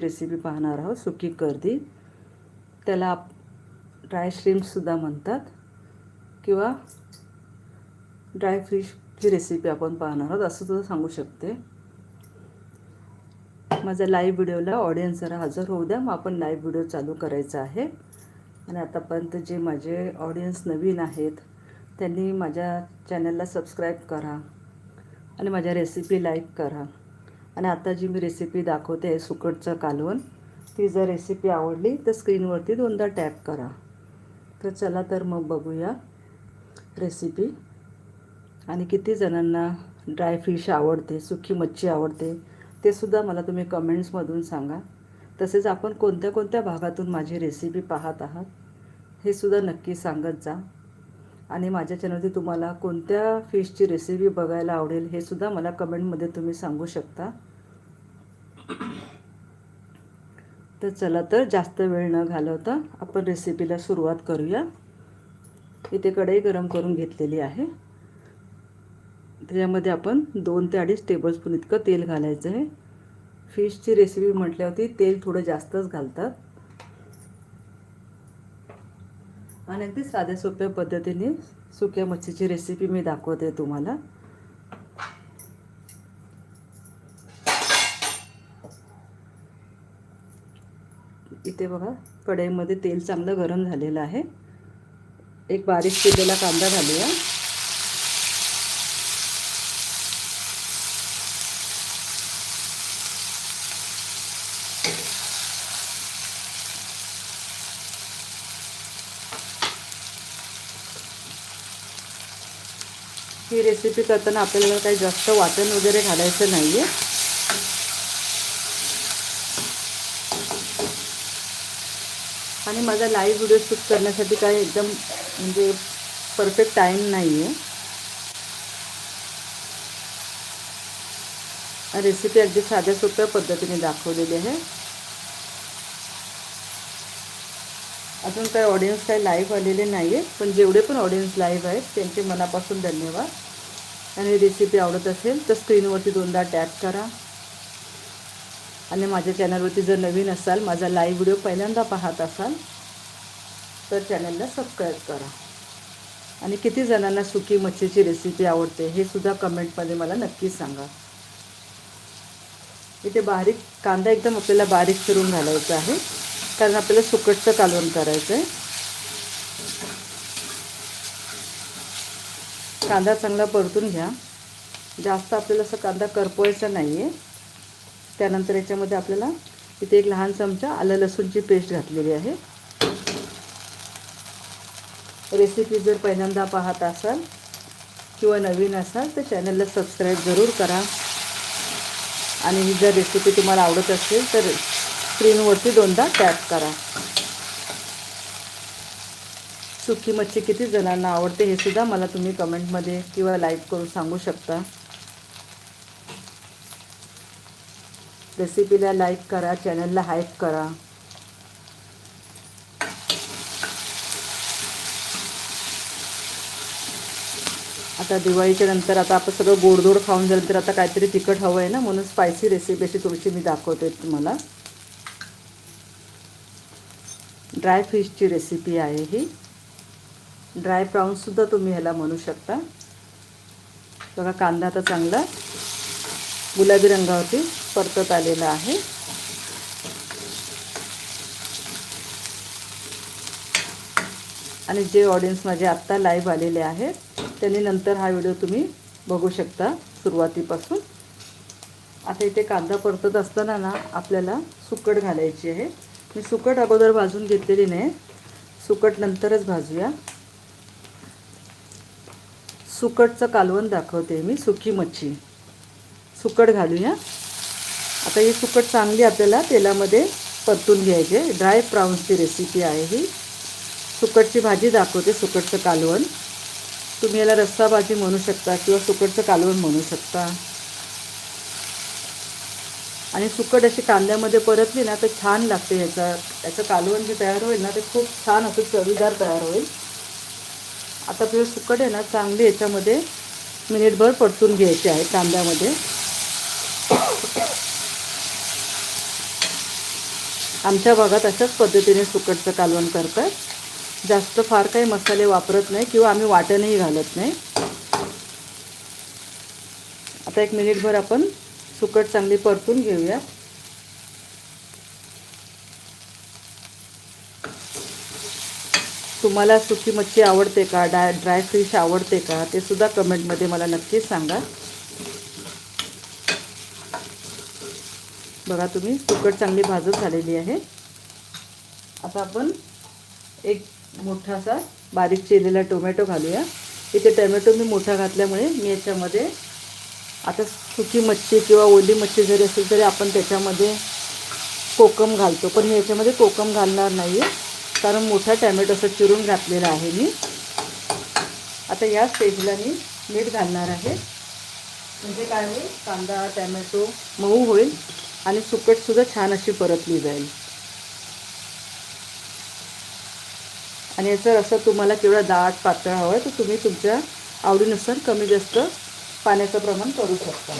Recipe पाहणार आहोत. सुकी कर्दी त्याला ड्राय श्रिम्पसुद्धा म्हणतात. किंवा ड्राय फिशची रेसिपी आपण पाहणार आहोत. असं सुद्धा सांगू शकते. माझ्या लाईव्ह व्हिडिओला ऑडियन्स जरा हजर होऊ द्या. मग आपण लाईव्ह व्हिडिओ चालू करायचा आहे. आणि आतापर्यंत जे माझे ऑडियन्स नवीन आहेत त्यांनी माझ्या चॅनलला सबस्क्राईब करा. आणि माझ्या रेसिपी लाईक करा. आणि आता जी मी रेसिपी दाखवते आहे सुकटचं कालवण ती जर रेसिपी आवडली तर स्क्रीनवरती दोनदा टॅप करा. तर चला तर मग बघूया रेसिपी आणि किती जणांना ड्राय फिश आवडते सुकी मच्छी आवडते ते सुद्धा मला तुम्ही कमेंट्समधून सांगा. तसेच आपण कोणत्या कोणत्या भागातून माझी रेसिपी पाहत आहात हे सुद्धा नक्की सांगत जा. आणि माझ्या चॅनलवरती तुम्हाला कोणत्या फिशची रेसिपी बघायला आवडेल हे सुद्धा मला कमेंटमध्ये तुम्ही सांगू शकता. तर चला तर जास्त वेळ न घालवता आपण रेसिपीला सुरुवात करूया. इथे कढई गरम करून घेतलेली आहे. त्याच्यामध्ये आपण दोन ते अडीच टेबलस्पून इतकं तेल घालायचं आहे. फिशची रेसिपी म्हटल्यावरती तेल थोडं जास्तच घालतात. आणि अगदी साध्या सोप्या पद्धतीने सुक्या मच्छीची रेसिपी मी दाखवते तुम्हाला. इथे बघा कढईमध्ये तेल चांगलं गरम झालेलं आहे. एक बारीक केलेला कांदा घालूया. ही रेसिपी करताना आपल्याला काही जास्त वाटण वगैरे घालायचं नाही आहे आणि माझा लाईव्ह व्हिडिओ शूट करण्यासाठी काय एकदम म्हणजे परफेक्ट टाईम नाही आहे रेसिपी अगदी साध्या सोप्या पद्धतीने दाखवलेली आहे. अजून काही ऑडियन्स काही लाईव्ह आलेले नाही आहे पण जेवढे पण ऑडियन्स लाईव्ह आहेत त्यांचे मनापासून धन्यवाद. आणि रेसिपी आवडत असेल तर स्क्रीनवरती दोनदा टॅप करा. आणि माझ्या चॅनलवरती जर नवीन असाल माझा लाईव्ह व्हिडिओ पहिल्यांदा पाहत असाल तर चॅनलला सबस्क्राईब करा. आणि किती जणांना सुकी मच्छीची रेसिपी आवडते हे सुद्धा कमेंटमध्ये मला नक्की सांगा. इथे बारीक कांदा एकदम आपल्याला बारीक चिरून घालायचा आहे कारण आपल्याला सुकटचं कालवण करायचं आहे कांदा चांगला परतून घ्या. जास्त आपल्याला असं कांदा करपवायचा नाही आहे त्यानंतर याच्यामध्ये आपल्याला इथे एक लहान चमचा आलं लसूणची पेस्ट घातलेली आहे. रेसिपी जर पहिल्यांदा पाहत असाल किंवा नवीन असाल तर चॅनलला सबस्क्राईब जरूर करा. आणि ही जर रेसिपी तुम्हाला आवडत असेल तर स्क्रीनवरती दोनदा टॅप करा. सुकी मच्छी किती जणांना आवडते हे सुद्धा मला तुम्ही कमेंटमध्ये किंवा लाईक करून सांगू शकता. रेसिपीला लाईक करा चॅनलला हाईप करा. आता दिवाळीच्या नंतर आता आपण सगळं गोडधोड खाऊन झाल्यानंतर आता काहीतरी तिखट हवं आहे ना म्हणून स्पायसी रेसिपी अशी थोडीशी मी दाखवते तुम्हाला. ड्राय फिशची रेसिपी आहे ही. ड्राय प्राऊन्ससुद्धा तुम्ही ह्याला म्हणू शकता. बघा कांदा आता चांगला गुलाबी रंगावरती परतत आलेलं आहे. आणि जे ऑडियन्स माझे आत्ता लाईव्ह आलेले आहेत त्यांनी नंतर हा व्हिडिओ तुम्ही बघू शकता सुरुवातीपासून. आता इथे कांदा परतत असताना ना आपल्याला सुकट घालायची आहे. मी सुकट अगोदर भाजून घेतलेली नाही. सुकट नंतरच भाजूया. सुकटचं कालवण दाखवते मी सुकी मच्छी. सुकट घालूया. आता ही सुकट चांगली आपल्याला तेलामध्ये परतून घ्यायचे ड्राय प्राऊन्सची रेसिपी आहे ही. सुकटची भाजी दाखवते सुकटचं कालवण. तुम्ही याला रस्सा भाजी म्हणू शकता किंवा सुकटचं कालवण म्हणू शकता. आणि सुकट अशी कांद्यामध्ये परतली ना तर छान लागते ह्याचा याचं कालवण जे तयार होईल ना ते खूप छान असं चवीदार तयार होईल. आता आपल्याला सुकट आहे ना चांगली याच्यामध्ये मिनिटभर परतून घ्यायची आहे कांद्यामध्ये. आमच्या भागात अशाच पद्धतीने सुकटचं कालवण करतात. जास्त फार काही मसाले वापरत नाही किंवा आम्ही वाटणही घालत नाही. आता एक मिनिटभर आपण सुकट चांगली परतून घेऊया तुम्हाला सुकी मच्छी आवडते का? डाय ड्राय फिश आवडते का? ते सुद्धा कमेंटमध्ये मला नक्कीच सांगा. बघा तुम्ही सुकट चांगली भाजत झालेली आहे. आता आपण एक मोठासा बारीक चिरलेला टोमॅटो घालूया. इथे टोमॅटो मी मोठा घातल्यामुळे मी याच्यामध्ये आता सुकी मच्छी किंवा ओली मच्छी जरी असेल तरी आपण त्याच्यामध्ये कोकम घालतो. पण मी याच्यामध्ये कोकम घालणार नाही आहे कारण मोठा टॅमॅटो असं चिरून घातलेला आहे मी. आता या स्टेजला मी मीठ घालणार आहे. म्हणजे काय होईल? कांदा टॅमॅटो मऊ होईल. आणि सुकटसुद्धा छान अशी परतली जाईल. आणि याचा रस्सा तुम्हाला केवढा दाट पातळ हवं आहे तर तुम्ही तुमच्या आवडीनुसार कमी जास्त पाण्याचं प्रमाण करू शकता.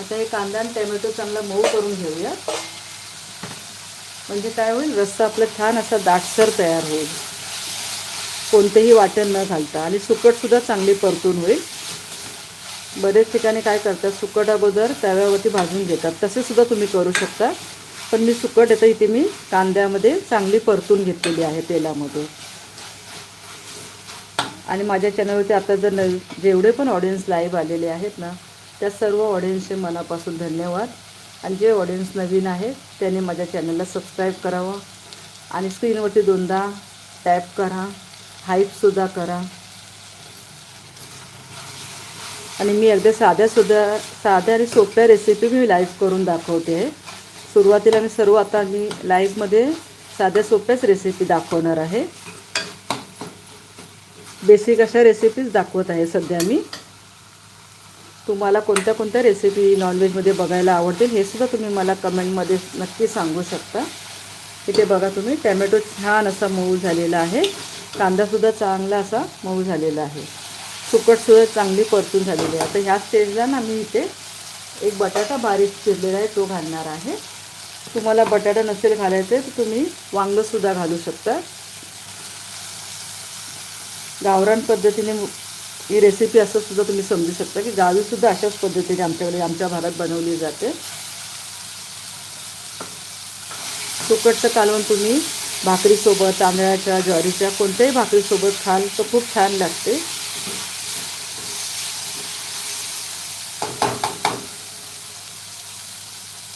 आता हे कांदा आणि टॅमॅटो चांगला मऊ करून घेऊया. म्हणजे काय होईल? रस्सा आपला छान असा दाटसर तयार होईल. कोणतेही वाटण न घालता. आणि सुकटसुद्धा चांगली परतून होईल. बरेच ठिकाणी काय करतात सुकट अगोदर तव्यावरती भाजून घेतात. तसेसुद्धा तुम्ही करू शकता. पण मी सुकट येतं इथे मी कांद्यामध्ये चांगली परतून घेतलेली आहे तेलामध्ये. आणि माझ्या चॅनलवरती आता जर नवी जेवढे पण ऑडियन्स लाईव्ह आलेले आहेत ना त्या सर्व ऑडियन्सचे मनापासून धन्यवाद. आणि जे ऑडियन्स नवीन आहे त्यांनी माझ्या चॅनलला सबस्क्राईब करावं. आणि स्क्रीनवरती दोनदा टॅप करा. हाईपसुद्धा करा. आणि मी अगदी साध्यासुद्धा साध्या आणि सोप्या रेसिपी मी लाईव्ह करून दाखवते. आहे सुरुवातीला मी सर्व आता मी लाईव्हमध्ये साध्या सोप्याच रेसिपी दाखवणार आहे. बेसिक अशा रेसिपीज दाखवत आहे सध्या मी. तुम्हाला कोणत्या कोणत्या रेसिपी नॉनव्हेजमध्ये बघायला आवडतील हे सुद्धा तुम्ही मला कमेंटमध्ये नक्की सांगू शकता. इथे बघा तुम्ही टॅमॅटो छान असा मऊ झालेला आहे. कांदासुद्धा चांगला असा मऊ झालेला आहे. सुकटसुद्धा चांगली परतून झालेली आहे. आता ह्या स्टेजला ना मी इथे एक बटाटा बारीक चिरलेला आहे तो घालणार आहे. तुम्हाला बटाटा नसेल घालायचे तर तुम्ही वांगंसुद्धा घालू शकता. गावरान पद्धतीने ही रेसिपी असं सुद्धा तुम्ही समजू शकता की गावीसुद्धा अशाच पद्धतीने आमच्याकडे आमच्या भागात बनवली जाते. सुकटचं कालवण तुम्ही भाकरीसोबत तांदळाच्या ज्वारीच्या कोणत्याही भाकरीसोबत खाल तर खूप छान लागते.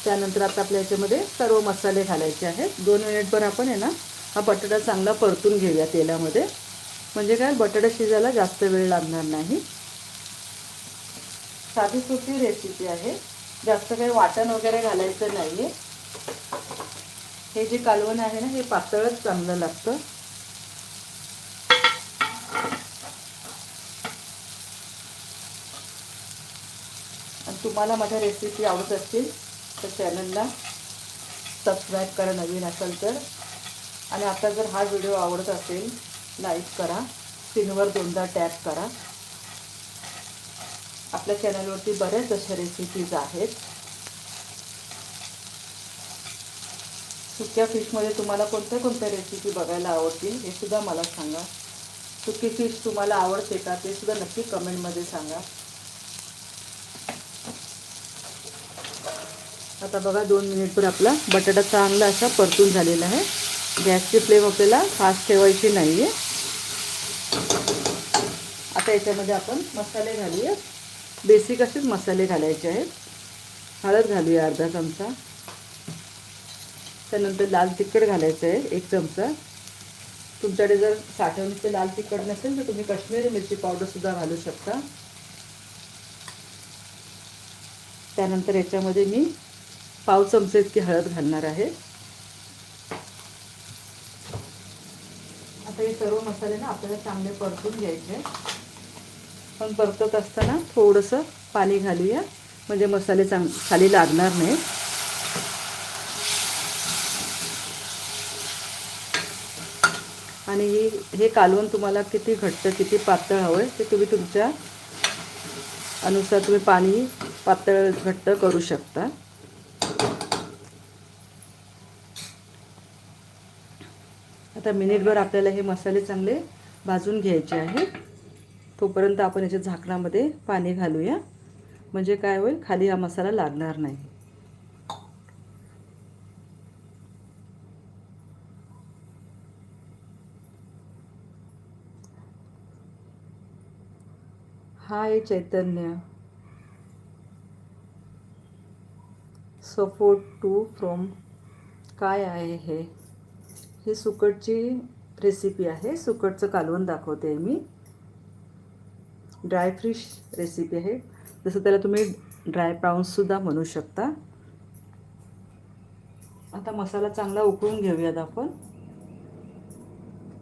त्यानंतर आता आपल्या याच्यामध्ये सर्व मसाले घालायचे आहेत. दोन मिनिटभर आपण आहे ना हा बटाटा चांगला परतून घेऊया तेलामध्ये. म्हणजे काय बटाटा शिजायला जास्त वेळ लागणार नाही. साधी सोपी रेसिपी आहे. जास्त काही वाटण वगैरे घालायचं नाही आहे हे जे कालवण आहे ना हे पातळच चांगलं लागतं. आणि तुम्हाला माझ्या रेसिपी आवडत असतील तर चॅनलला सबस्क्राईब करा नवीन असेल तर. आणि आता जर हा व्हिडिओ आवडत असेल लाईक करा. स्क्रीनवर दोनदा टॅप करा. आपल्या चॅनलवरती बऱ्याच अशा रेसिपीज आहेत. सुक्या फिशमध्ये तुम्हाला कोणत्या कोणत्या रेसिपी बघायला आवडतील हे सुद्धा मला सांगा. सुकी फिश तुम्हाला आवडते का ते सुद्धा नक्की कमेंटमध्ये सांगा. आता बघा दोन मिनिटभर आपला बटाटा चांगला असा परतून झालेला आहे. गॅसची फ्लेम आपल्याला फास्ट ठेवायची नाही आहे आता याच्यामध्ये आपण मसाले घालूया बेसिक असेच मसाले घालायचे आहेत. हळद घालूया अर्धा चमचा. त्यानंतर लाल तिखट घालायचं आहे एक चमचा. तुमच्याकडे जर साठवणीचे लाल तिखट नसेल तर तुम्ही कश्मीरी मिरची पावडरसुद्धा घालू शकता. त्यानंतर याच्यामध्ये मी पाव चमचे इतकी हळद घालणार आहे. आता हे सर्व मसाले ना आपल्याला चांगले परतून घ्यायचे. पण परतत असताना थोडंसं पाणी घालूया. म्हणजे मसाले चांग खाली लागणार नाही आणि हे कालवण तुम्हाला किती घट्ट किती पातळ हवं आहे ते तुम्ही तुमच्या अनुसार तुम्ही पाणी पातळ घट्ट करू शकता. आता मिनिटभर आपल्याला हे मसाले चांगले भाजून घ्यायचे आहेत. तोपर्यंत आपण याच्या झाकणामध्ये पाणी घालूया. म्हणजे काय होईल खाली हा मसाला लागणार नाही. हा आहे चैतन्य। सपोर्ट टू फ्रॉम काय आहे हे? ही सुकटची रेसिपी आहे. सुकटचं कालवण दाखवते मी. ड्रायफ्रिश रेसिपी आहे. जसं त्याला तुम्ही ड्राय प्राऊन्ससुद्धा म्हणू शकता. आता मसाला चांगला उकळून घेऊयात आपण.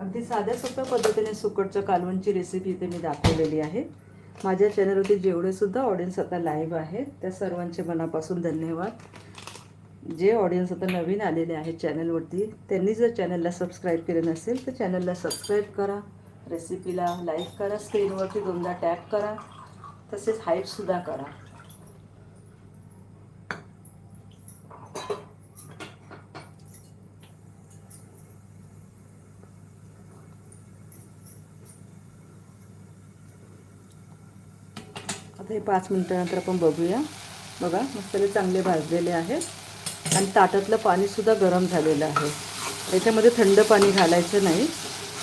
अगदी साध्या सोप्या पद्धतीने सुकटचं कालवणची रेसिपी इथे मी दाखवलेली आहे. माझ्या चॅनलवरती जेवढेसुद्धा ऑडियन्स आता लाईव्ह आहेत त्या सर्वांचे मनापासून धन्यवाद. जे ऑडियन्स आता नवीन आलेले आहेत चॅनलवरती त्यांनी जर चॅनलला सबस्क्राईब केलं नसेल तर चॅनलला सबस्क्राईब करा. रेसिपीला लाईक करा स्क्रीनवरती दोनदा टॅप करा. तसेच हाईटसुद्धा करा. आता हे पाच मिनटानंतर आपण बघूया. बघा मसाले चांगले भाजलेले आहेत. आणि ताटातलं पाणीसुद्धा गरम झालेलं आहे. याच्यामध्ये थंड पाणी घालायचं नाही.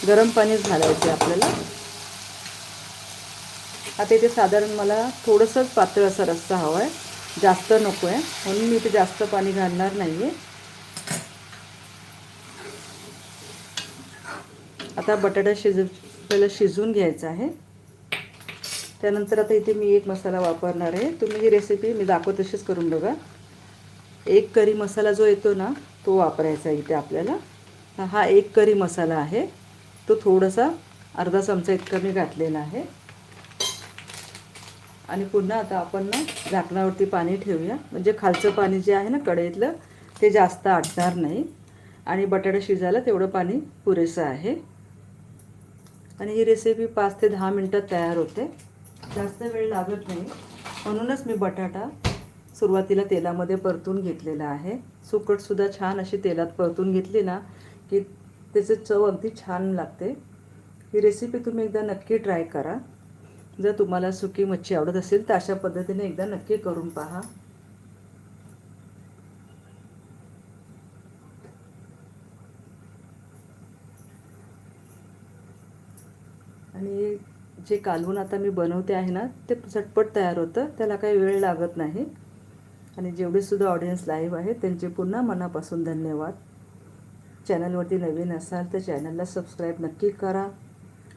गरम पाणीच घालायचं आपल्याला. आता इथे साधारण मला थोडंसंच पातळ असा रस्सा हवा आहे. जास्त नको आहे. म्हणून मी इथे जास्त पाणी घालणार नाही आहे आता बटाटा शिज पहिलं शिजवून घ्यायचा आहे. त्यानंतर आता इथे मी एक मसाला वापरणार आहे. तुम्ही ही रेसिपी मी दाखव तशीच करून बघा. एक करी मसाला जो येतो ना तो वापरायचा इथे आपल्याला. हा एक करी मसाला आहे. तो थोडासा अर्धा चमचा इतका मी घातलेला आहे. आणि पुन्हा आता आपण ना झाकणावरती पाणी ठेवूया. म्हणजे खालचं पाणी जे आहे ना कढईतलं ते जास्त आटणार नाही. आणि बटाटा शिजायला तेवढं पाणी पुरेसं आहे. आणि ही रेसिपी पाच ते दहा मिनटात तयार होते. जास्त वेळ लागत नाही. म्हणूनच मी बटाटा सुरुवातीला तेलामध्ये परतून घेतलेला आहे. सुकटसुद्धा छान अशी तेलात परतून घेतली ना की त्याचे चव अगदी छान लागते. ही रेसिपी तुम्ही एकदा नक्की ट्राय करा. जर तुम्हाला सुकी मच्छी आवडत असेल तर अशा पद्धतीने एकदा नक्की करून पहा आणि जे कालवून आता मी बनवते आहे ना ते झटपट तयार होतं. त्याला काही वेळ लागत नाही. आणि जेवढेसुद्धा ऑडियन्स लाईव्ह आहे त्यांचे पुन्हा मनापासून धन्यवाद. चॅनलवरती नवीन असाल तर चॅनलला सबस्क्राईब नक्की करा.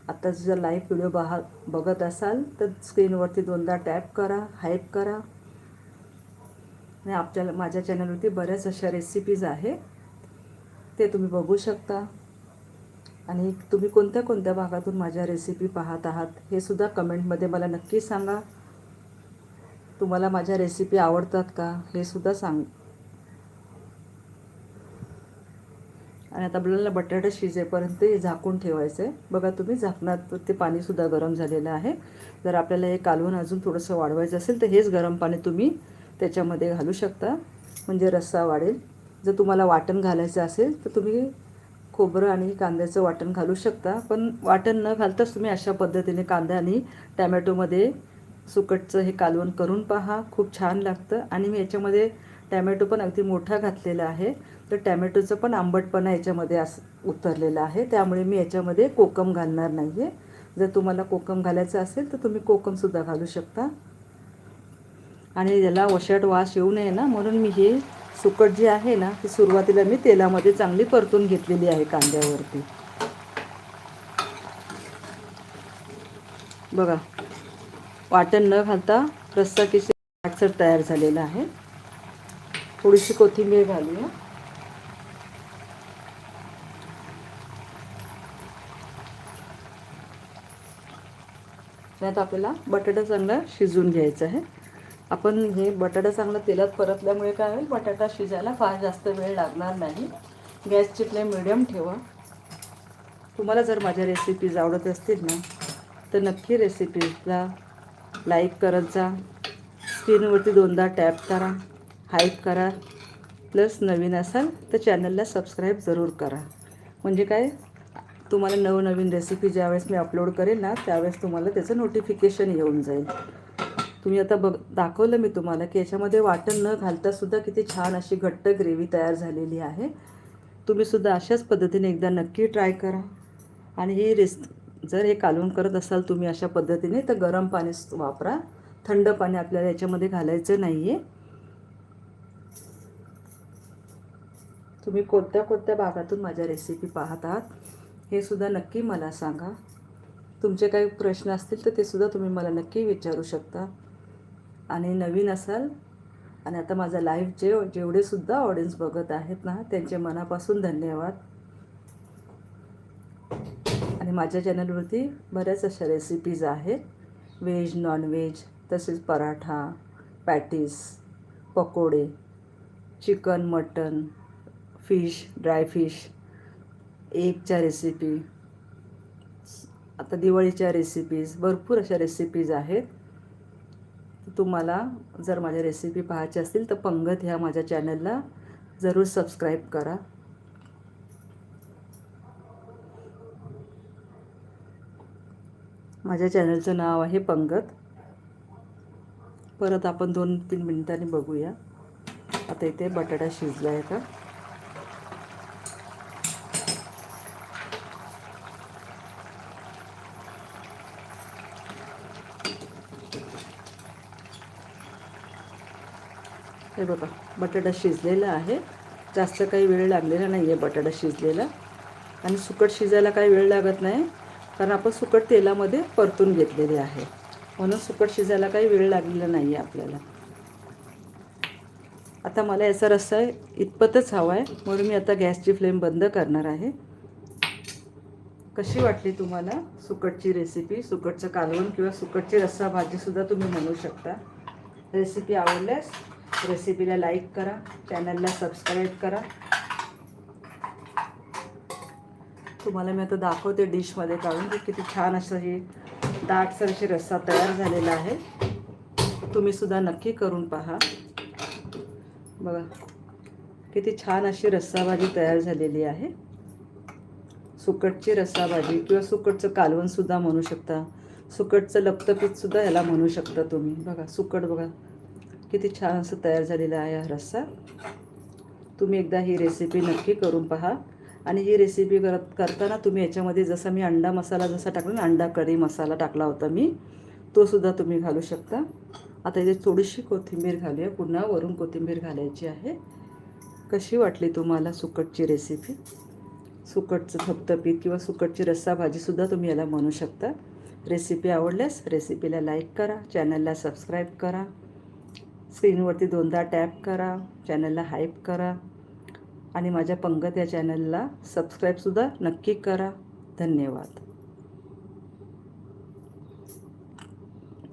आता जर लाईव्ह व्हिडिओ बहा बघत असाल तर स्क्रीनवरती दोनदा टॅप करा हाईप करा. आणि आपल्या माझ्या चॅनलवरती बऱ्याच अशा रेसिपीज आहे ते तुम्ही बघू शकता. आणि तुम्ही कोणत्या कोणत्या भागातून माझ्या रेसिपी पाहत आहात हे सुद्धा कमेंटमध्ये मला नक्की सांगा. तुम्हाला माझ्या रेसिपी आवडतात का हे सुद्धा सांग. आणि आता आपल्याला बटाटा शिजेपर्यंत हे झाकून ठेवायचं. आहे बघा तुम्ही झाकणात ते पाणीसुद्धा गरम झालेलं आहे. जर आपल्याला हे कालवून अजून थोडंसं वाढवायचं असेल तर हेच गरम पाणी तुम्ही त्याच्यामध्ये घालू शकता. म्हणजे रस्सा वाढेल. जर तुम्हाला वाटण घालायचं असेल तर तुम्ही खोबरं आणि कांद्याचं वाटण घालू शकता. पण वाटण न घालताच तुम्ही अशा पद्धतीने कांदा आणि टॅमॅटोमध्ये सुकटचं हे कालवण करून पहा. खूप छान लागतं. आणि मी याच्यामध्ये टॅमॅटो पण अगदी मोठा घातलेला आहे. तर टॅमॅटोचं पण आंबटपणा याच्यामध्ये अस उतरलेला आहे. त्यामुळे मी याच्यामध्ये कोकम घालणार नाही आहे जर तुम्हाला कोकम घालायचं असेल तर तुम्ही कोकमसुद्धा घालू शकता. आणि याला वशाट वास येऊ नये ना म्हणून मी हे सुकट जी आहे ना ती सुरुवातीला मी तेलामध्ये चांगली परतून घेतलेली आहे कांद्यावरती. बघा वाटण न घालता रस्सा किशी आटसट तयार झालेला आहे. थोडीशी कोथिंबीर घालूया. त्यात आपल्याला बटाटा चांगला शिजवून घ्यायचा आहे. आपण हे बटाटा चांगला तेलात परतल्यामुळे काय होईल? बटाटा शिजायला फार जास्त वेळ लागणार नाही. गॅसची फ्लेम मिडियम ठेवा. तुम्हाला जर माझ्या रेसिपीज आवडत असतील ना तर नक्की रेसिपीजला लाईक करत जा. स्क्रीनवरती दोनदा टॅप करा. हाईप करा. प्लस नवीन असाल तर चॅनलला सबस्क्राईब जरूर करा. म्हणजे काय? तुम्हाला नवनवीन रेसिपी ज्यावेळेस मी अपलोड करेल ना त्यावेळेस तुम्हाला त्याचं नोटिफिकेशन येऊन जाईल. तुम्ही आता बघ दाखवलं मी तुम्हाला की याच्यामध्ये वाटण न घालतासुद्धा किती छान अशी घट्ट ग्रेव्ही तयार झालेली आहे. तुम्हीसुद्धा अशाच पद्धतीने एकदा नक्की ट्राय करा. आणि ही रेस जर हे कालवून करत असाल तुम्ही अशा पद्धतीने तर गरम पाणी वापरा. थंड पाणी आपल्याला याच्यामध्ये घालायचं नाही आहे तुम्ही कोणत्या कोणत्या भागातून माझ्या रेसिपी पाहत आहात हे सुद्धा नक्की मला सांगा. तुमचे काही प्रश्न असतील तर ते सुद्धा तुम्ही मला नक्की विचारू शकता. आणि नवीन असाल. आणि आता माझा लाईव्ह जे जेवढे सुद्धा ऑडियन्स बघत आहेत ना त्यांचे मनापासून धन्यवाद. आणि माझ्या चॅनलवरती बऱ्याच अशा रेसिपीज आहेत. व्हेज नॉनव्हेज तसेच पराठा पॅटीस पकोडे chicken mutton fish dry fish एगच्या recipe आता दिवाळीच्या रेसिपीज भरपूर अशा रेसिपीज आहेत. तुम्हाला जर माझ्या रेसिपी पाहायच्या असतील तर पंगत ह्या माझ्या चॅनलला जरूर सबस्क्राईब करा. माझ्या चॅनलचं नाव आहे पंगत. परत आपण दोन तीन मिनिटांनी बघूया. आता इथे बटाटा शिजला आहे का? हे बघा बटाटा शिजलेला आहे. जास्त काही वेळ लागलेला नाही आहे बटाटा शिजलेला. आणि सुकट शिजायला काही वेळ लागत नाही कारण आपण सुकट तेलामध्ये परतून घेतलेले आहे. म्हणून सुकट शिजायला काही वेळ लागलेला नाही आहे आपल्याला. आता मला याचा रस्सा इतपतच हवा आहे म्हणून मी आता गॅसची फ्लेम बंद करणार आहे. कशी वाटली तुम्हाला सुकटची रेसिपी? सुकटचं कालवण किंवा सुकटची रस्सा भाजीसुद्धा तुम्ही म्हणू शकता. रेसिपी आवडल्यास रेसिपीला लाईक करा चॅनलला सबस्क्राईब करा. तुम्हाला मी आता दाखवते डिशमध्ये काढून की किती छान असं ही दाटसर अशी रस्सा तयार झालेला आहे. तुम्ही सुद्धा नक्की करून पहा. बघा किती छान अशी रस्सा भाजी तयार झालेली आहे. सुकटची रस्सा भाजी किंवा सुकटचं कालवणसुद्धा म्हणू शकता. सुकटचं लपतपीतसुद्धा ह्याला म्हणू शकता तुम्ही. बघा सुकट बघा. किती छान असं तयार झालेला आहे हा रस्सा. तुम्ही एकदा ही रेसिपी नक्की करून पहा. आणि ही रेसिपी करत करताना तुम्ही याच्यामध्ये जसा मी अंडा मसाला जसा टाकला ना अंडा कढी मसाला टाकला होता मी तोसुद्धा तुम्ही घालू शकता. आता इथे थोडीशी कोथिंबीर घालूया. पुन्हा वरून कोथिंबीर घालायची आहे. कशी वाटली तुम्हाला सुकटची रेसिपी सुकटचं थपथपीत किंवा सुकटची रस्सा भाजीसुद्धा तुम्ही याला म्हणू शकता. रेसिपी आवडल्यास रेसिपीला लाईक करा चॅनलला सबस्क्राईब करा. स्क्रीनवरती दोनदा टॅप करा चॅनलला हाईप करा आणि माझ्या पंगत या चॅनलला सबस्क्राईबसुद्धा नक्की करा. धन्यवाद.